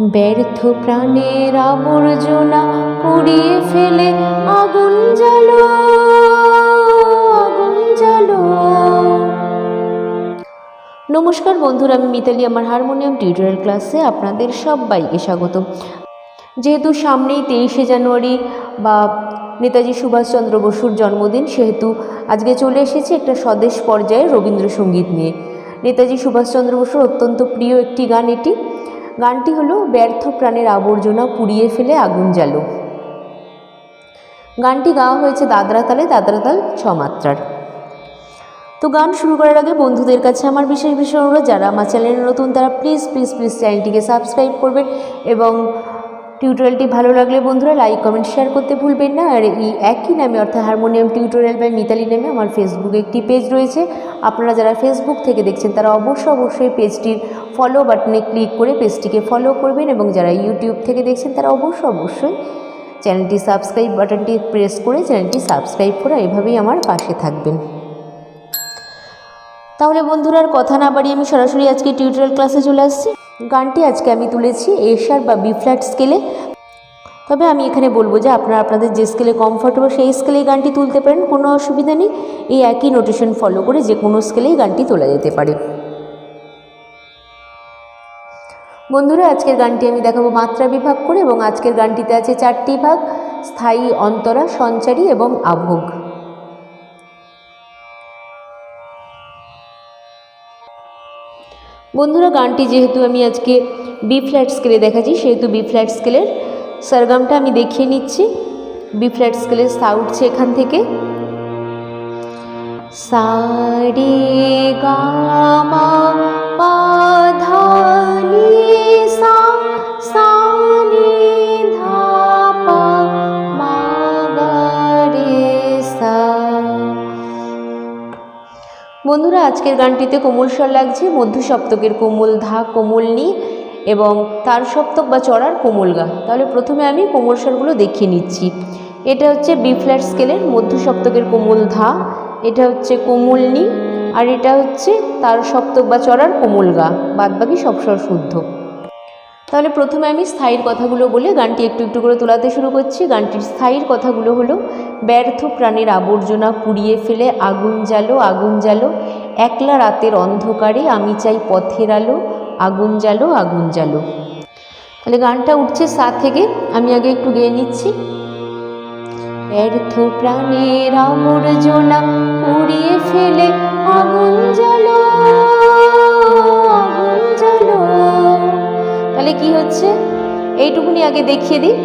ব্যর্থ প্রাণের আবর্জনা পুড়িয়ে ফেলে আগুন জ্বালো, আগুন নমস্কার বন্ধুরা, আমি মিতালি, আমার হারমোনিয়াম টিউটোরিয়াল ক্লাসে আপনাদের সবাইকে স্বাগত। যেহেতু সামনেই তেইশে জানুয়ারি বা নেতাজি সুভাষচন্দ্র বসুর জন্মদিন, সেহেতু আজকে চলে এসেছি একটা স্বদেশ পর্যায়ে রবীন্দ্রসঙ্গীত নিয়ে। নেতাজি সুভাষচন্দ্র বসুর অত্যন্ত প্রিয় একটি গান এটি। গানটি হলো ব্যর্থ প্রাণের আবর্জনা পুড়িয়ে ফেলে আগুন জ্বালো। গানটি গাওয়া হয়েছে দাদরা তালে, দাদরা তাল ছমাত্রার তো গান শুরু করার আগে বন্ধুদের কাছে আমার বিশেষ অনুরোধ, যারা আমার চ্যানেলে নতুন, তারা প্লিজ প্লিজ প্লিজ চ্যানেলটিকে সাবস্ক্রাইব করবেন এবং টিউটোরিয়ালটি ভালো লাগলে বন্ধুরা লাইক, কমেন্ট, শেয়ার করতে ভুলবেন না। আর এই একই নামে অর্থাৎ হারমোনিয়াম টিউটোরিয়াল বাই মিতালি নামে আমার ফেসবুকে একটি পেজ রয়েছে। আপনারা যারা ফেসবুক থেকে দেখছেন, তারা অবশ্যই অবশ্যই পেজটির ফলো বাটনে ক্লিক করে পেজটিকে ফলো করবেন এবং যারা ইউটিউব থেকে দেখছেন, তারা অবশ্যই অবশ্যই চ্যানেলটি সাবস্ক্রাইব বাটনটি প্রেস করে চ্যানেলটি সাবস্ক্রাইব করে এভাবেই আমার পাশে থাকবেন। তাহলে বন্ধুরা আর কথা না বাড়িয়ে আমি সরাসরি আজকে টিউটোরিয়াল ক্লাসে চলে আসছি। গানটি আজকে আমি তুলেছি এশার বা বি ফ্ল্যাট স্কেলে তবে আমি এখানে বলব যে আপনারা আপনাদের যে স্কেলে কমফর্টেবল সেই স্কেলেই গানটি তুলতে পারেন, কোনো অসুবিধা নেই। এই একই নোটেশন ফলো করে যে কোনো স্কেলেই গানটি তোলা যেতে পারে। বন্ধুরা, আজকের গানটি আমি দেখাবো মাত্রা বিভাগ করে এবং আজকের গানটিতে আছে চারটি ভাগ, স্থায়ী, অন্তরা, সঞ্চারী এবং আভোগ। বন্ধুরা, গানটি যেহেতু আমি আজকে বি ফ্ল্যাট স্কেলে দেখাচ্ছি, সেহেতু বি ফ্ল্যাট স্কেলের সারগামটা আমি দেখিয়ে নিচ্ছি। বি ফ্ল্যাট স্কেলের সা উঠছে এখান থেকে। সারে গামা আজকের গানটিতে কোমল স্বর লাগছে, মধ্য সপ্তকের কোমল ধা, কোমল নি এবং তার সপ্তক বা চড়ার কোমল গা। তাহলে প্রথমে আমি কোমল স্বরগুলো দেখিয়ে নিচ্ছি। এটা হচ্ছে বি ফ্ল্যাট স্কেলের মধ্য সপ্তকের কোমল ধা, এটা হচ্ছে কোমল নি আর এটা হচ্ছে তার সপ্তক বা চড়ার কোমল গা। বাদবাকি সব স্বর শুদ্ধ। তাহলে প্রথমে আমি স্থায়ীর কথাগুলো বলে, গানটি একটু একটু করে তোলাতে শুরু করছি। গানটির স্থায়ীর কথাগুলো হলো, ব্যর্থ প্রাণের আবর্জনা পুড়িয়ে ফেলে, আগুন জ্বালো আগুন জ্বালো, একলা রাতের অন্ধকারে আমি চাই পথের আলো, আগুন জ্বালো আগুন জ্বালো। তাহলে গানটা উঠছে সা থেকে, আমি আগে একটু গেয়ে নিচ্ছি। ব্যর্থ প্রাণের আবর্জনা পুড়িয়ে ফেলে, আগুন জ্বালো তাহলে কি হচ্ছে এইটুকুনি আগে দেখিয়ে দিই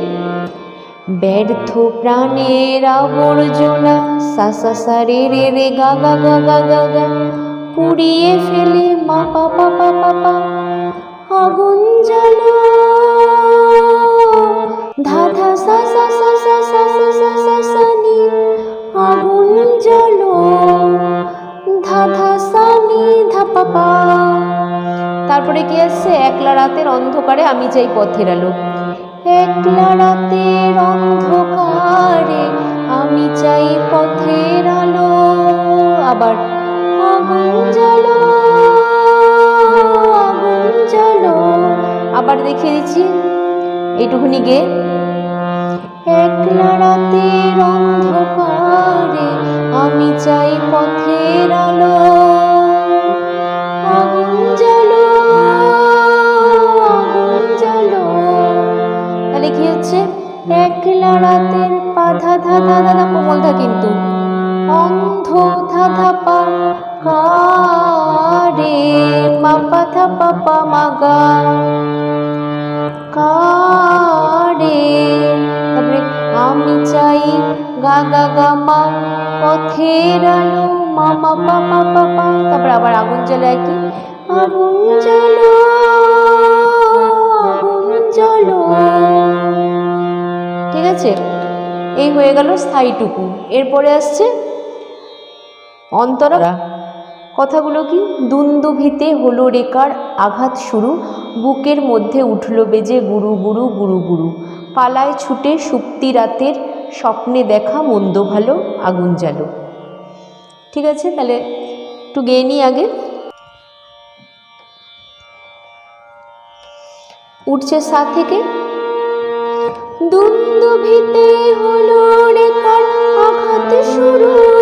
ব্যর্থ প্রাণের আবর্জনা সা সা সা রে রে গা গা গা গা গা গা পুড়িয়ে ফেলে মা পা পা পা পা পা আগুন জ্বালো ধা ধা সা সা সা সা সা সা সা সা সা নি আগুন জ্বালো ধা ধা সা নি ধা পা পা তারপরে কি আসছে? একলা রাতের অন্ধকারে আমি চাই পথের আলো। একলা রাতের অন্ধকারে আমি চাই পথের আলো। আবার আগুন জ্বালো আগুন জ্বালো। আবার দেখিয়ে দিচ্ছি। এইটুকুনি গে একলা রাতের গা গা গা মা পথের আলো মা মা পা পা পা পা তারপরে আবার আগুন জ্বালে একই আগুন জ্বালো আগুন জ্বালো ঠিক আছে এই হয়ে গেল স্থায়ীটুকু এরপরে আসছে অন্তরা কথাগুলো কি দুন্দুভিতে হলো রেকার আঘাত শুরু বুকের মধ্যে উঠল বেজে গুরু গুরু গুরু গুরু পালায় ছুটে সুপ্তি রাতের স্বপ্নে দেখা, মন্দ ভালো, আগুন জ্বালো। ঠিক আছে, তাহলে একটু গেয়ে নিই আগে। উঠছে সা থেকে। দুন্দুভিতে হলো রে কার আঘাত শুরু।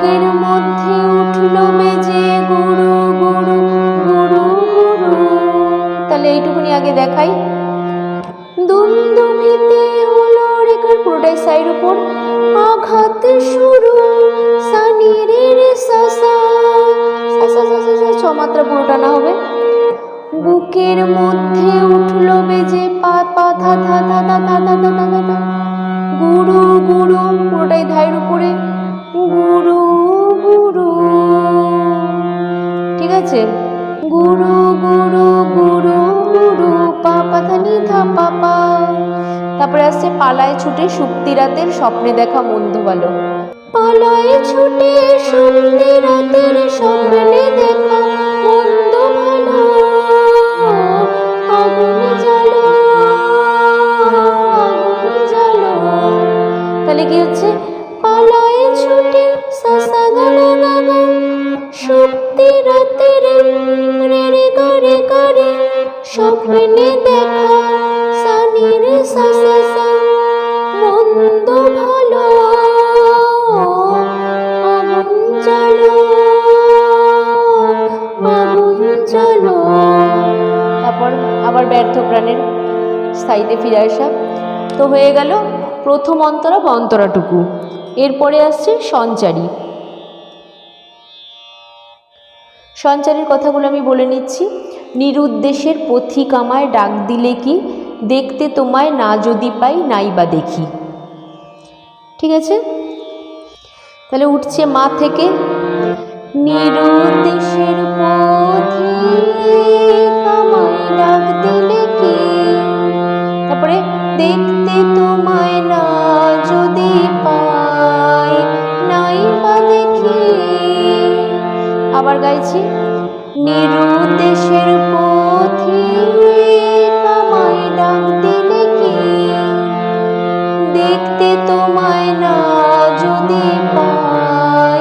বুকের মধ্যে উঠল বেজে গুরু গুরু গুরু গুরু তাহলে এইটুকুনি আগে দেখাই। দুন্দুভিতে হলো রেখার পুরোটাই সাইড উপর। আঘাত শুরু সানি রে রে সা সা সা সা সা সা সা ছ মাত্রা পুরোটা না হবে। বুকের মধ্যে উঠল বেজে পা পা, থা থা থা থা থা থা থা থা। গুরু গুরু পুরোটাই ধাইয়ের আছে। গুরু গুরু গুরু গুরু, পা পা, ধা পা তারপরে আসছে পালায় ছুটে শুক্তি রাতের স্বপ্নে দেখা বন্ধু ভালো পালায় ছুটে শুক্তি রাতের স্বপ্নে দেখা তারপর আবার ব্যর্থ প্রাণের সাইডে ফিরে আসা। তো হয়ে গেল প্রথম অন্তরা বা অন্তরাটুকু। এরপরে আসছে সঞ্চারী। সঞ্চারীর কথাগুলো আমি বলে নিচ্ছি। নিরুদ্দেশের পথিক আমায় ডাক দিলে কি? দেখতে তোমায় না যদি পাই নাই বা দেখি। ঠিক আছে? তাহলে উঠছে মা থেকে, নিরুদ্দেশের দিলে তারপরে, দেখতে তোমায় না যদি পাই দেখি। আবার গাইছি। নিরুদ্দেশের পথিক আমায় ডাক দিলে কি? দেখতে তোমায় না যদি পাই,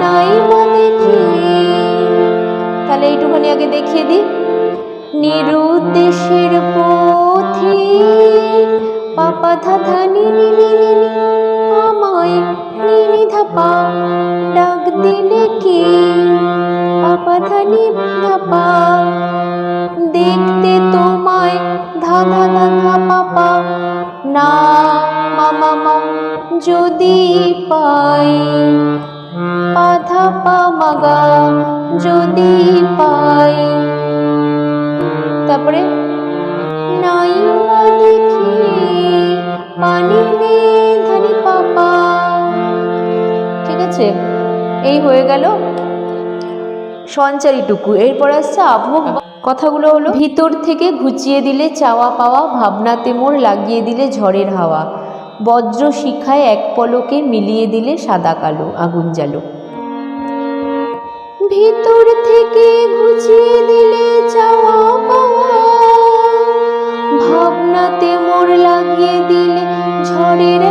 নাই বা দেখি তাহলে এইটুখানি আগে দেখিয়ে দিই। নিরুদ্দেশের পথি পাপা ধাধা নি নি নি নি নি আমায় নি নি ধাপা ডাক দিলে কি? দেখতে তোমায় ধা ধা ধা ধা পাপা। না, মামা, মা, যদি পাই। পাধা পা মাগা, যদি পাই। তারপরে? নাই বা দেখি পাপা। ঠিক আছে, এই হয়ে গেল সঞ্চারীটুকু। এরপর আসছে আবহ কথাগুলো হলো, ভিতর থেকে ঘুচিয়ে দিলে চাওয়া পাওয়া ভাবনাতে মোর লাগিয়ে দিলে ঝড়ের হাওয়া। বজ্র শিখায় এক পলকে মিলিয়ে দিলে সাদা কালো, আগুন জ্বালো। ভিতর থেকে ঘুচিয়ে দিলে চাওয়া পাওয়া ভাবনাতে মোর লাগিয়ে দিলে ঝড়ের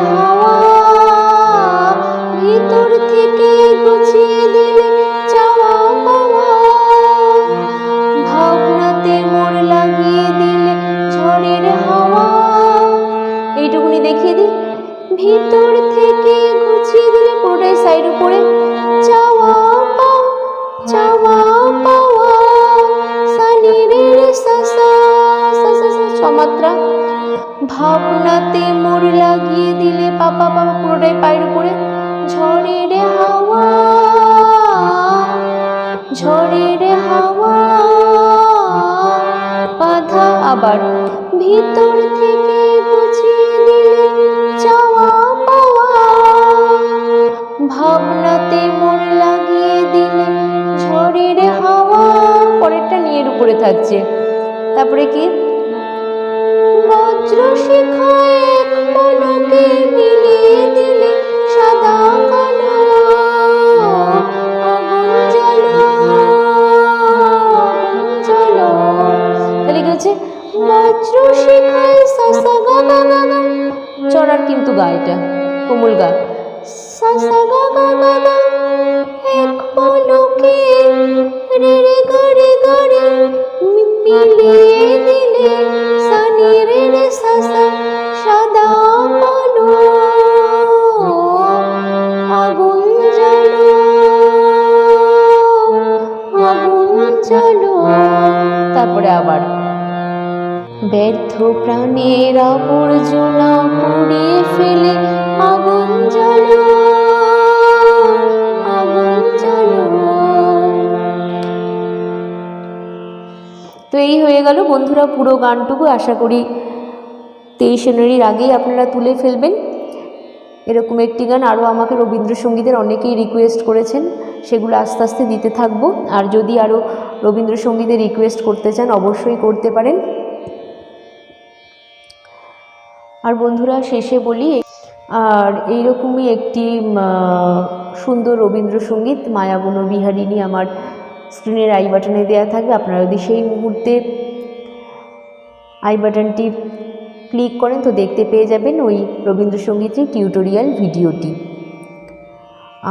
উপরে থাকছে। তারপরে কি? বজ্র এক পলকে মিলিয়ে দিলে সাদা কালো আগুন জ্বালো আগুন জ্বালো। তাহলে কি হচ্ছে? বজ্র শিখায় সা সা গা গা গা গা। চড়ার কিন্তু গা এটা কোমল গা। সা সা গা গা গা গা। এক পলকে রে রে গা রে গা রে মিলিয়ে দিলে সানি রে রে সা সা সাদা কালো আগুন জ্বালো আগুন জ্বালো। তারপরে আবার ব্যর্থ প্রাণের আবর্জনা পুড়িয়ে ফেলে আগুন জ্বালো। তো এই হয়ে গেল বন্ধুরা পুরো গানটুকু, আশা করি তেইশ জানুয়ারির আগেই আপনারা তুলে ফেলবেন। এরকম একটি গান আরও আমাকে রবীন্দ্রসঙ্গীতের অনেকেই রিকোয়েস্ট করেছেন, সেগুলো আস্তে আস্তে দিতে থাকব। আর যদি আরও রবীন্দ্রসঙ্গীতের রিকোয়েস্ট করতে চান, অবশ্যই করতে পারেন। আর বন্ধুরা, শেষে বলি, আর এইরকমই একটি সুন্দর রবীন্দ্রসঙ্গীত মায়াবন বিহারিণী আমার স্ক্রিনের আই বাটনে দেওয়া থাকবে। আপনারা যদি সেই মুহূর্তে আই বাটনটি ক্লিক করেন, তো দেখতে পেয়ে যাবেন ওই রবীন্দ্রসঙ্গীতের টিউটোরিয়াল ভিডিওটি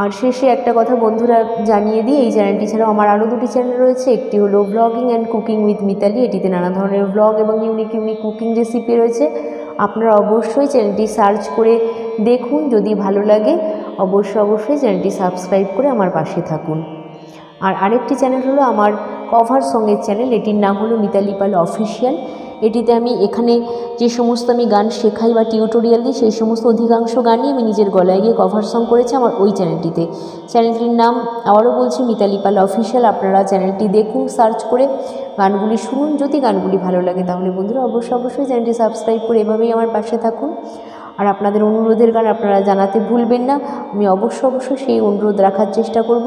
আর শেষে একটা কথা বন্ধুরা জানিয়ে দিই, এই চ্যানেলটি ছাড়াও আমার আরও দুটি চ্যানেল রয়েছে। একটি হলো blogging and cooking with Mitali এটিতে নানা ধরনের ব্লগ এবং ইউনিক ইউনিক কুকিং রেসিপি রয়েছে। আপনারা অবশ্যই চ্যানেলটি সার্চ করে দেখুন। যদি ভালো লাগে, অবশ্যই অবশ্যই চ্যানেলটি সাবস্ক্রাইব করে আমার পাশে থাকুন। আর আরেকটি চ্যানেল হলো আমার কভার সঙ্গের চ্যানেল এটির নাম হলো মিতালি পাল অফিসিয়াল এটিতে আমি এখানে যে সমস্ত আমি গান শেখাই বা টিউটোরিয়াল দিই, সেই সমস্ত অধিকাংশ গানই আমি নিজের গলায় গিয়ে কভার সং করেছি আমার ওই চ্যানেলটিতে চ্যানেলটির নাম আবারও বলছি মিতালি পাল অফিসিয়াল আপনারা চ্যানেলটি দেখুন সার্চ করে গানগুলি শুনুন। যদি গানগুলি ভালো লাগে তাহলে বন্ধুরা অবশ্যই অবশ্যই চ্যানেলটি সাবস্ক্রাইব করে এভাবেই আমার পাশে থাকুন। আর আপনাদের অনুরোধের গান আপনারা জানাতে ভুলবেন না। আমি অবশ্যই অবশ্যই সেই অনুরোধ রাখার চেষ্টা করব।